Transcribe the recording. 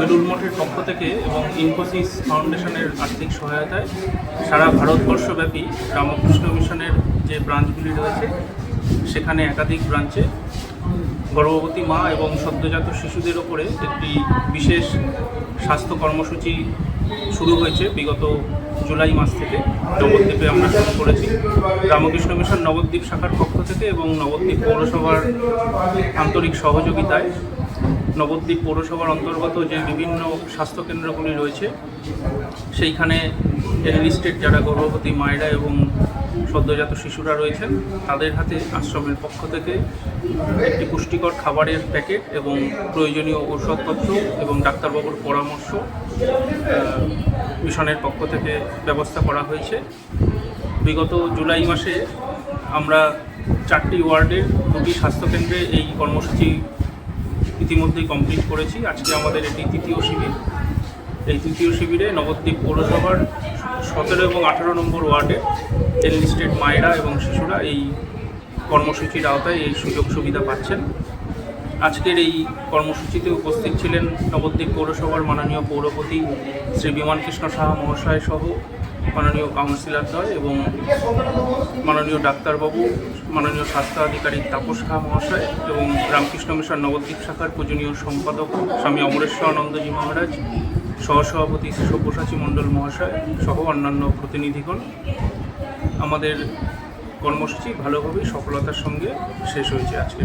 পক্ষ থেকে এবং ইনফোসিস ফাউন্ডেশনের আর্থিক সহায়তায় সারা ভারতবর্ষব্যাপী রামকৃষ্ণ মিশনের যে ব্রাঞ্চগুলি রয়েছে, সেখানে একাধিক ব্রাঞ্চে গর্ভবতী মা এবং সদ্যজাত শিশুদের ওপরে একটি বিশেষ স্বাস্থ্য কর্মসূচি শুরু হয়েছে বিগত জুলাই মাস থেকে। নবদ্বীপে আমরা শুরু করেছি। রামকৃষ্ণ মিশন নবদ্বীপ শাখার পক্ষ থেকে এবং নবদ্বীপ পৌরসভার আন্তরিক সহযোগিতায় নবদ্বীপ পৌরসভার অন্তর্গত যে বিভিন্ন স্বাস্থ্যকেন্দ্রগুলি রয়েছে, সেইখানে এনলিস্টেড যারা গর্ভবতী মায়েরা এবং সদ্যজাত শিশুরা রয়েছেন, তাদের হাতে আশ্রমের পক্ষ থেকে একটি পুষ্টিকর খাবারের প্যাকেট এবং প্রয়োজনীয় ঔষধপত্র এবং ডাক্তারবাবুর পরামর্শ মিশনের পক্ষ থেকে ব্যবস্থা করা হয়েছে। বিগত জুলাই মাসে আমরা চারটি ওয়ার্ডের দুটি স্বাস্থ্যকেন্দ্রে এই কর্মসূচি ইতিমধ্যেই কমপ্লিট করেছি। আজকে আমাদের এটি তৃতীয় শিবির। এই তৃতীয় শিবিরে নবদ্বীপ পৌরসভার সতেরো এবং আঠেরো নম্বর ওয়ার্ডে এনলিস্টেড মায়েরা এবং শিশুরা এই কর্মসূচির আওতায় এই সুযোগ সুবিধা পাচ্ছেন। আজকের এই কর্মসূচিতে উপস্থিত ছিলেন নবদ্বীপ পৌরসভার মাননীয় পৌরপতি শ্রী বিমান কৃষ্ণ সাহা মহাশয় সহ মাননীয় কাউন্সিলরদ্বয় এবং মাননীয় ডাক্তারবাবু, মাননীয় স্বাস্থ্য আধিকারিক তাপস খা মহাশয় এবং রামকৃষ্ণ মিশন নবদ্বীপ শাখার পূজনীয় সম্পাদক স্বামী অমরেশ্বর আনন্দজী মহারাজ, সহসভাপতি সব্যসাচী মণ্ডল মহাশয় সহ অন্যান্য প্রতিনিধিগণ। আমাদের কর্মসূচি ভালোভাবেই সফলতার সঙ্গে শেষ হয়েছে আজকে।